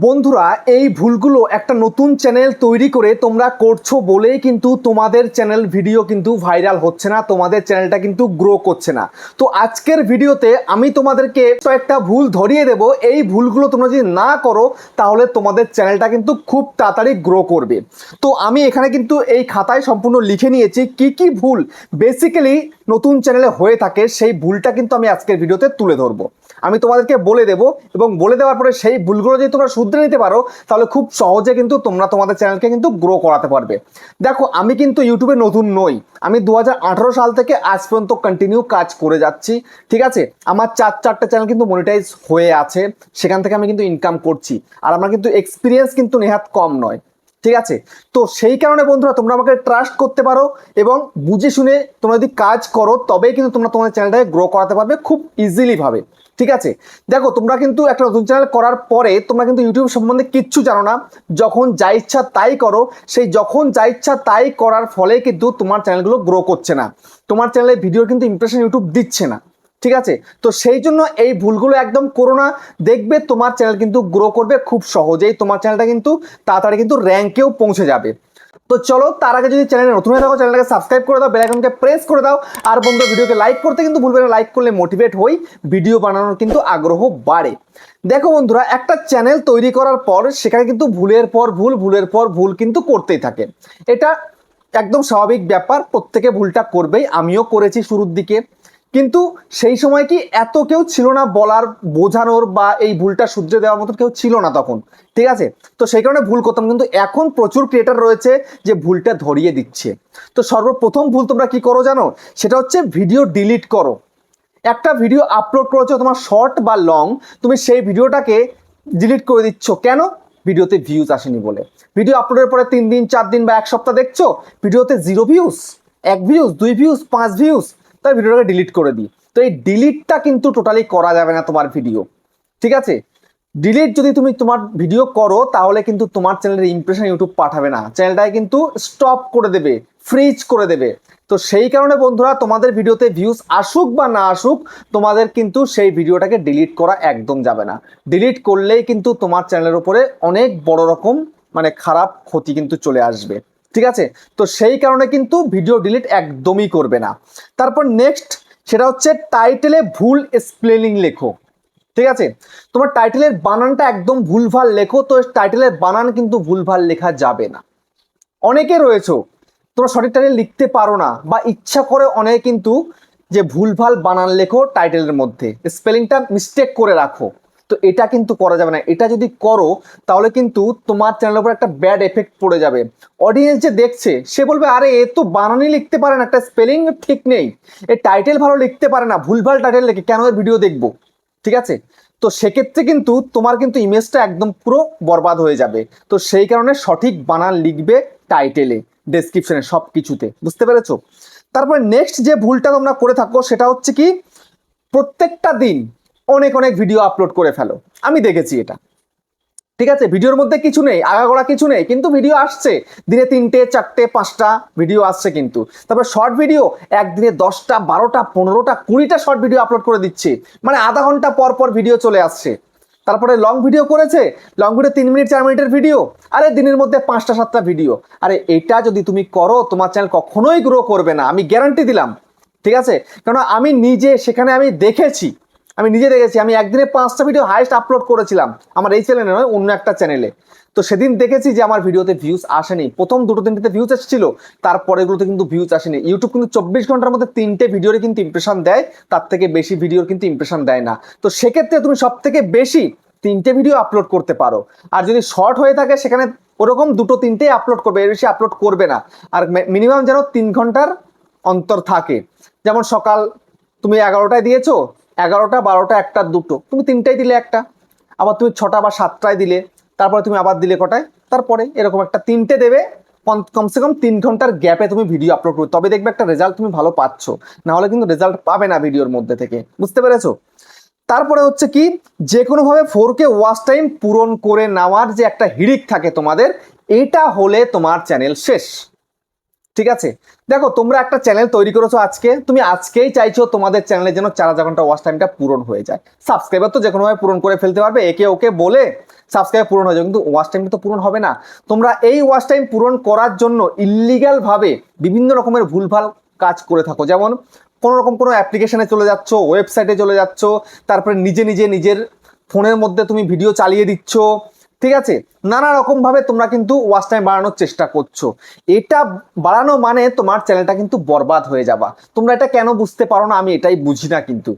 বন্ধুরা, এই ভুলগুলো একটা নতুন চ্যানেল তৈরি করে তোমরা করছ বলেই কিন্তু তোমাদের চ্যানেল ভিডিও কিন্তু ভাইরাল হচ্ছে না, তোমাদের চ্যানেলটা কিন্তু গ্রো করছে না। তো আজকের ভিডিওতে আমি তোমাদেরকে একটা ভুল ধরিয়ে দেব, এই ভুলগুলো তোমরা যদি না করো, তাহলে তোমাদের চ্যানেলটা কিন্তু খুব তাড়াতাড়ি গ্রো করবে। তো আমি এখানে কিন্তু এই খাতায় সম্পূর্ণ লিখে নিয়েছি, কি কি ভুল বেসিক্যালি নতুন চ্যানেলে হয়ে থাকে, সেই ভুলটা কিন্তু আমি আজকের ভিডিওতে তুলে ধরবো। আমি তোমাদেরকে বলে দেবো এবং বলে দেওয়ার পরে সেই ভুলগুলো যদি তোমরা শুধরে নিতে পারো, তাহলে খুব সহজে কিন্তু তোমরা তোমাদের চ্যানেলকে কিন্তু গ্রো করাতে পারবে। দেখো, আমি কিন্তু ইউটিউবে নতুন নই। আমি দু হাজার আঠারো সাল থেকে আজ পর্যন্ত কন্টিনিউ কাজ করে যাচ্ছি, ঠিক আছে? আমার চার, চারটা চ্যানেল কিন্তু মনিটাইজ হয়ে আছে, সেখান থেকে আমি কিন্তু ইনকাম করছি। আর আমার কিন্তু এক্সপিরিয়েন্স কিন্তু নেহাত কম নয়। ঠিক আছে? তো সেই কারণে বন্ধুরা তোমরা আমাকে ট্রাস্ট করতে পারো এবং বুঝে শুনে তোমরা যদি কাজ করো, তবেই কিন্তু তোমরা তোমাদের চ্যানেলটাকে গ্রো করাতে পারবে খুব ইজিলি ভাবে। ঠিক আছে? দেখো, তোমরা কিন্তু একটা নতুন চ্যানেল করার পরে তোমরা কিন্তু ইউটিউব সম্বন্ধে কিচ্ছু জানো না। যখন যা ইচ্ছা তাই করো। সেই যখন যা ইচ্ছা তাই করার ফলে কিন্তু তোমার চ্যানেলগুলো গ্রো করছে না। তোমার চ্যানেলে ভিডিওর কিন্তু ইমপ্রেশন ইউটিউব দিচ্ছে না। ঠিক আছে? তো সেই জন্য এই ভুলগুলো একদম করো না। দেখবে তোমার চ্যানেল কিন্তু গ্রো করবে খুব সহজেই। তোমার চ্যানেলটা কিন্তু তাড়াতাড়ি কিন্তু র্যাঙ্কেও পৌঁছে যাবে। তো চলো, তার আগে যদি চ্যানেলে নতুন হয়ে থাকো চ্যানেলটাকে সাবস্ক্রাইব করে দাও বেলাইকনকে প্রেস করে দাও। আর বন্ধু ভিডিওকে লাইক করতে কিন্তু ভুলবে না। লাইক করলে মোটিভেট হই। ভিডিও বানানোর কিন্তু আগ্রহ বাড়ে। দেখো বন্ধুরা, একটা চ্যানেল তৈরি করার পর সেখানে কিন্তু ভুলের পর ভুল, ভুলের পর ভুল কিন্তু করতেই থাকে। এটা একদম স্বাভাবিক ব্যাপার। প্রত্যেকে ভুলটা করবেই। আমিও করেছি শুরুর দিকে। কিন্তু সেই সময় কি এত কেউ ছিল না বলার, বোঝানোর বা এই ভুলটা শুধরে দেওয়ার মতো কেউ ছিল না তখন? ঠিক আছে? তো সেই কারণে ভুল করতাম। কিন্তু এখন প্রচুর ক্রিয়েটার রয়েছে যে ভুলটা ধরিয়ে দিচ্ছে। তো সর্বপ্রথম ভুল তোমরা কি করো জানো? সেটা হচ্ছে ভিডিও ডিলিট করো। একটা ভিডিও আপলোড করেছ, তোমার শর্ট বা লং তুমি সেই ভিডিওটাকে ডিলিট করে দিচ্ছ। কেন? ভিডিওতে ভিউজ আসেনি বলে। ভিডিও আপলোডের পরে তিন দিন, চার দিন বা এক সপ্তাহ দেখছ ভিডিওতে জিরো ভিউজ এক ভিউজ দুই ভিউজ পাঁচ ভিউজ তাই ভিডিওটাকে ডিলিট করে দিই। তো এই ডিলিটটা কিন্তু টোটালি করা যাবে না তোমার ভিডিও ঠিক আছে? ডিলিট যদি তুমি তোমার ভিডিও করো, তাহলে কিন্তু তোমার চ্যানেলের ইমপ্রেশন ইউটিউব পাঠাবে না। চ্যানেলটাকে কিন্তু স্টপ করে দেবে ফ্রিজ করে দেবে। তো সেই কারণে বন্ধুরা, তোমাদের ভিডিওতে ভিউজ আসুক বা না আসুক, তোমাদের কিন্তু সেই ভিডিওটাকে ডিলিট করা একদম যাবে না। ডিলিট করলেই কিন্তু তোমার চ্যানেলের উপরে অনেক বড় রকম মানে খারাপ ক্ষতি কিন্তু চলে আসবে। ঠিক আছে? তো সেই কারণে কিন্তু ভিডিও ডিলিট একদমই করবে না। তারপর নেক্সট সেটা হচ্ছে টাইটেলে ভুল স্পেলিং লেখো। ঠিক আছে? তোমার টাইটেলের বানানটা একদম ভুলভাল লেখো, তো টাইটেলের বানান কিন্তু ভুলভাল লেখা যাবে না। অনেকে রয়েছে, তোমরা সঠিক টাইটেল লিখতে পারো না, বা ইচ্ছা করে অনেকে কিন্তু যে ভুলভাল বানান লেখো টাইটেলের মধ্যে। স্পেলিংটা মিস্টেক করে রাখো। তো এটা কিন্তু করা যাবে না। এটা যদি করো, তাহলে কিন্তু তোমার চ্যানেলের উপর একটা ব্যাড এফেক্ট পড়ে যাবে। অডিয়েন্স যে দেখছে, সে বলবে, আরে, এ তো বানানই লিখতে পারে না, একটা স্পেলিং ঠিক নেই। এ টাইটেল ভালো লিখতে পারে না, ভুলভাল টাইটেল লিখে, কেন এর ভিডিও দেখব? ঠিক আছে? তো সেক্ষেত্রে কিন্তু তোমার কিন্তু ইমেজটা একদম পুরো বরবাদ হয়ে যাবে। তো সেই কারণে সঠিক বানান লিখবে টাইটেলে ডেসক্রিপশনে সব কিছুতে বুঝতে পেরেছ? তারপরে নেক্সট যে ভুলটা তোমরা করে থাকো, সেটা হচ্ছে কি? প্রত্যেকটা দিন অনেক অনেক ভিডিও আপলোড করে ফেলো। আমি দেখেছি এটা। ঠিক আছে? ভিডিওর মধ্যে কিছু নেই, আগাগোড়া কিছু নেই, কিন্তু ভিডিও আসছে। দিনে তিনটে, চারটে, পাঁচটা ভিডিও আসছে কিন্তু। তারপর শর্ট ভিডিও একদিনে দশটা, বারোটা, পনেরোটা, কুড়িটা শর্ট ভিডিও আপলোড করে দিচ্ছে। মানে আধা ঘণ্টা পর পর ভিডিও চলে আসছে। তারপরে লং ভিডিও করেছে লং ভিডিও তিন মিনিট, চার মিনিটের ভিডিও আরে দিনের মধ্যে পাঁচটা, সাতটা ভিডিও আরে এটা যদি তুমি করো, তোমার চ্যানেল কখনোই গ্রো করবে না। আমি গ্যারান্টি দিলাম। ঠিক আছে? কারণ আমি নিজে সেখানে আমি দেখেছি। আমি নিজে দেখেছি, আমি একদিনে পাঁচটা ভিডিও হাইস্ট আপলোড করেছিলাম, আমার এই চ্যানেলে নয়, অন্য একটা চ্যানেলে তো সেদিন দেখেছি যে আমার ভিডিওতে ভিউজ আসেনি। প্রথম দুটো তিনটেতে ভিউজ এসেছিল, তারপরেগুলোতে কিন্তু ভিউজ আসেনি। ইউটিউব কিন্তু চব্বিশ ঘণ্টার মধ্যে তিনটে ভিডিওর কিন্তু ইমপ্রেশন দেয়, তার থেকে বেশি ভিডিওর কিন্তু ইমপ্রেশন দেয় না। তো সেক্ষেত্রে তুমি সব থেকে বেশি তিনটে ভিডিও আপলোড করতে পারো। আর যদি শর্ট হয়ে থাকে, সেখানে ওরকম দুটো তিনটে আপলোড করবে, এর বেশি আপলোড করবে না। আর মিনিমাম যেন তিন ঘণ্টার অন্তর থাকে। যেমন সকাল, তুমি এগারোটায় দিয়েছ এগারোটা, বারোটা, একটা, দুটো। তুমি তিনটাই দিলে একটা, আবার তুমি ছটা বা সাতটায় দিলে, তারপরে তুমি আবার দিলে কটায়, তারপরে এরকম একটা তিনটে দেবে কম- কমসে কম তিন ঘণ্টার গ্যাপে তুমি ভিডিও আপলোড করবে তবে দেখবে একটা রেজাল্ট তুমি ভালো পাচ্ছ না হলে কিন্তু রেজাল্ট পাবে না ভিডিওর মধ্যে থেকে। বুঝতে পেরেছ? তারপরে হচ্ছে কি যে কোনোভাবে ফোর কে ওয়াচ টাইম পূরণ করে নেওয়ার যে একটা হিড়িক থাকে তোমাদের, এটা হলে তোমার চ্যানেল শেষ। ঠিক আছে? দেখো, তোমরা একটা চ্যানেল তৈরি করেছ আজকে। তুমি আজকেই চাইছো তোমাদের চ্যানেলে যেন চার হাজার ঘণ্টা ওয়াচ টাইমটা পূরণ হয়ে যায়। সাবস্ক্রাইবার তো যে কোনোভাবে পূরণ করে ফেলতে পারবে, একে ওকে বলে সাবস্ক্রাইব পূরণ হয়ে যাবে কিন্তু ওয়াচ টাইম তো পূরণ হবে না। তোমরা এই ওয়াচ টাইম পূরণ করার জন্য ইলিগাল ভাবে বিভিন্ন রকমের ভুলভাল কাজ করে থাকো। যেমন, কোনো রকম কোনো অ্যাপ্লিকেশনে চলে যাচ্ছ ওয়েবসাইটে চলে যাচ্ছ, তারপরে নিজে নিজে নিজের ফোনের মধ্যে তুমি ভিডিও চালিয়ে দিচ্ছ ঠিক আছে? নানা রকম ভাবে তোমরা কিন্তু ওয়াচ টাইম বাড়ানোর চেষ্টা করছ। এটা বাড়ানো মানে তোমার চ্যানেলটা কিন্তু বরবাদ হয়ে যাবা তোমরা এটা কেন বুঝতে পারো না? আমি এটাই বুঝি না কিন্তু।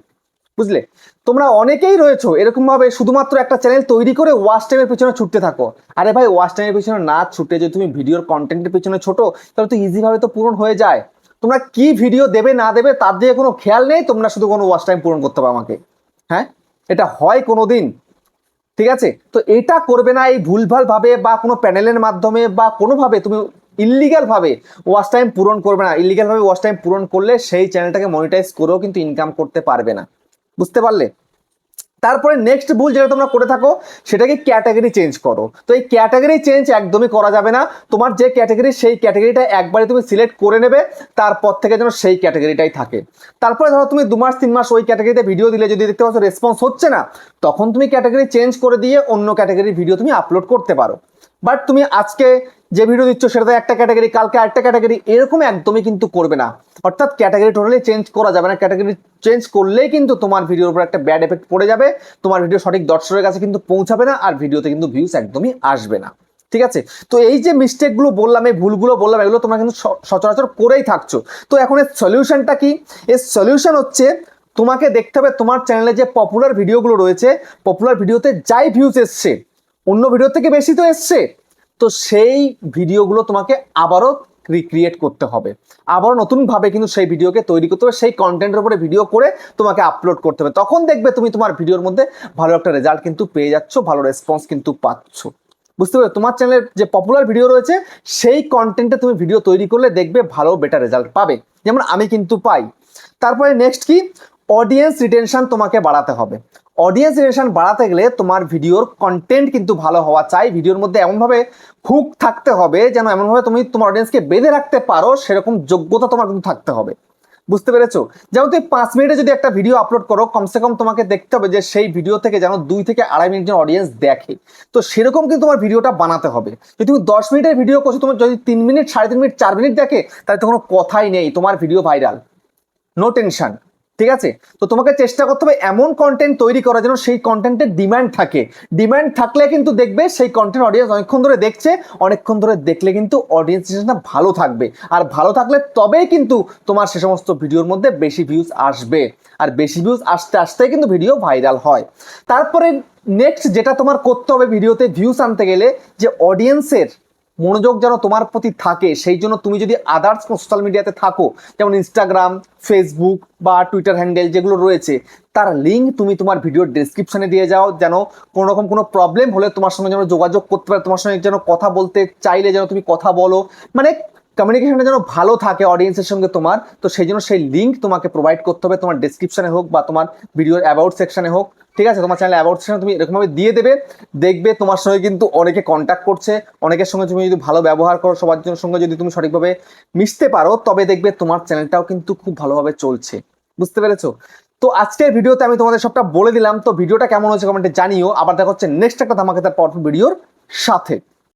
বুঝলে? তোমরা অনেকেই রয়েছো এরকম ভাবে শুধুমাত্র একটা চ্যানেল তৈরি করে ওয়াচ টাইমের পিছনে ছুটতে থাকো। আরে ভাই ওয়াচ টাইমের পিছনে না ছুটে যদি তুমি ভিডিওর কন্টেন্টের পেছনে ছোটো, তাহলে তো ইজি ভাবে তো পূরণ হয়ে যায়। তোমরা কি ভিডিও দেবে, না দেবে, তার দিয়ে কোনো খেয়াল নেই? তোমরা শুধু কোনো ওয়াচ টাইম পূরণ করতে পারো আমাকে। হ্যাঁ? এটা হয় কোনো দিন ঠিক আছে? তো এটা করবে না এই ভুলভালভাবে বা কোনো প্যানেলের মাধ্যমে বা কোনোভাবে তুমি ইলিগাল ভাবে ওয়াচ টাইম পূরণ করবে না। ইলিগাল ভাবে ওয়াচ টাইম পূরণ করলে সেই চ্যানেলটাকে মনিটাইজ করেও কিন্তু ইনকাম করতে পারবে না। বুঝতে পারলে? তারপরে নেক্সট ভুল যেটা তোমরা করে থাকো, সেটাকে ক্যাটাগরি চেঞ্জ করো। তো এই ক্যাটাগরি চেঞ্জ একদমই করা যাবে না। তোমার যে ক্যাটাগরি সেই ক্যাটাগরিটা একবারে তুমি সিলেক্ট করে নেবে, তারপর থেকে যেন সেই ক্যাটাগরিটাই থাকে। তারপরে ধরো তুমি দু মাস, তিন মাস ওই ক্যাটাগরিতে ভিডিও দিলে, যদি দেখতে পাচ্ছ রেসপন্স হচ্ছে না, তখন তুমি ক্যাটাগরি চেঞ্জ করে দিয়ে অন্য ক্যাটাগরির ভিডিও তুমি আপলোড করতে পারো। বাট তুমি আজকে যে ভিডিও দিচ্ছ, সেটাতে একটা ক্যাটাগরি কালকে আরেকটা ক্যাটাগরি এরকম একদমই কিন্তু করবে না। অর্থাৎ ক্যাটাগরি টোটালি চেঞ্জ করা যাবে না। ক্যাটাগরি চেঞ্জ করলেই কিন্তু তোমার ভিডিওর উপর একটা ব্যাড এফেক্ট পড়ে যাবে। তোমার ভিডিও সঠিক দর্শকের কাছে কিন্তু পৌঁছাবে না, আর ভিডিওতে কিন্তু ভিউজ একদমই আসবে না। ঠিক আছে? তো এই যে মিস্টেকগুলো বললাম, এই ভুলগুলো বললাম, এগুলো তোমরা কিন্তু সচরাচর করেই থাকছো। তো এখন এর সলিউশনটা কি? এর সলিউশন হচ্ছে, তোমাকে দেখতে হবে তোমার চ্যানেলে যে পপুলার ভিডিওগুলো রয়েছে পপুলার ভিডিওতে যাই ভিউজ এসছে অন্য ভিডিও থেকে বেশি তো এসছে। তো সেই ভিডিওগুলো তোমাকে আবারও রিক্রিয়েট করতে হবে। আবারও নতুনভাবে কিন্তু সেই ভিডিওকে তৈরি করতে হবে, সেই কন্টেন্টের উপরে ভিডিও করে তোমাকে আপলোড করতে হবে। তখন দেখবে তুমি তোমার ভিডিওর মধ্যে ভালো একটা রেজাল্ট কিন্তু পেয়ে যাচ্ছ, ভালো রেসপন্স কিন্তু পাচ্ছ। বুঝতে পারছ? তোমার চ্যানেলের যে পপুলার ভিডিও রয়েছে, সেই কন্টেন্টে তুমি ভিডিও তৈরি করলে দেখবে ভালো বেটার রেজাল্ট পাবে। যেমন আমি কিন্তু পাই। তারপরে নেক্সট কি? অডিয়েন্স রিটেনশন তোমাকে বাড়াতে হবে। অডিয়েন্স রিটেনশন বাড়াতে গেলে তোমার ভিডিওর কন্টেন্ট কিন্তু ভালো হওয়া চাই। ভিডিওর মধ্যে এমনভাবে হুক থাকতে হবে যেন এমনভাবে তুমি তোমার অডিয়েন্সকে বেঁধে রাখতে পারো, সেরকম যোগ্যতা তোমার কিন্তু থাকতে হবে। বুঝতে পেরেছ? যেমন তুমি পাঁচ মিনিটে যদি একটা ভিডিও আপলোড করো, কমসে কম তোমাকে দেখতে হবে যে সেই ভিডিও থেকে যেন দুই থেকে আড়াই মিনিট যেন অডিয়েন্স দেখে। তো সেরকম কিন্তু তোমার ভিডিওটা বানাতে হবে। যদি তুমি দশ মিনিটের ভিডিও করছ তোমার যদি তিন মিনিট, সাড়ে তিন মিনিট, চার মিনিট দেখে, তাহলে তো কোনো কথাই নেই, তোমার ভিডিও ভাইরাল নো টেনশন ঠিক আছে? তো তোমাকে চেষ্টা করতে হবে এমন কন্টেন্ট তৈরি করার যেন সেই কন্টেন্টের ডিম্যান্ড থাকে। ডিম্যান্ড থাকলে কিন্তু দেখবে সেই কন্টেন্ট অডিয়েন্স অনেকক্ষণ ধরে দেখছে, অনেকক্ষণ ধরে দেখলে কিন্তু অডিয়েন্স ভালো থাকবে। আর ভালো থাকলে তবেই কিন্তু তোমার সে সমস্ত ভিডিওর মধ্যে বেশি ভিউজ আসবে। আর বেশি ভিউজ আসতে আসতে কিন্তু ভিডিও ভাইরাল হয়। তারপরে নেক্সট যেটা তোমার করতে হবে ভিডিওতে ভিউজ আনতে গেলে যে অডিয়েন্সের মনোযোগ যেন তোমার প্রতি থাকে, সেই জন্য তুমি যদি আদার্স সোশ্যাল মিডিয়াতে থাকো, যেমন ইনস্টাগ্রাম ফেসবুক বা টুইটার হ্যান্ডেল যেগুলো রয়েছে, তার লিঙ্ক তুমি তোমার ভিডিওর ডেসক্রিপশনে দিয়ে যাও, যেন কোনো রকম কোনো প্রবলেম হলে তোমার সঙ্গে যেন যোগাযোগ করতে পারে, তোমার সঙ্গে যেন কথা বলতে চাইলে যেন তুমি কথা বলো। মানে কমিউনিকেশনটা যেন ভালো থাকে অডিয়েন্সের সঙ্গে তোমার, তো সেই জন্য সেই লিঙ্ক তোমাকে প্রোভাইড করতে হবে তোমার ডেসক্রিপশনে হোক বা তোমার ভিডিওর অ্যাবাউট সেকশনে হোক, ঠিক আছে? তোমার চ্যানেল অ্যাবাউট সেকশনে তুমি এরকমভাবে দিয়ে দেবে, দেখবে তোমার সঙ্গে কিন্তু অনেকে কন্ট্যাক্ট করছে, অনেকের সঙ্গে তুমি যদি ভালো ব্যবহার করো, সবার জন্য সঙ্গে যদি তুমি সঠিকভাবে মিশতে পারো, তবে দেখবে তোমার চ্যানেলটাও কিন্তু খুব ভালোভাবে চলছে। বুঝতে পেরেছ? তো আজকের ভিডিওতে আমি তোমাদের সবটা বলে দিলাম, তো ভিডিওটা কেমন হয়েছে কমেন্টে জানিও। আবার দেখা হচ্ছে নেক্সট একটা ধামাকে তার পাওয়ারফুল ভিডিওর সাথে।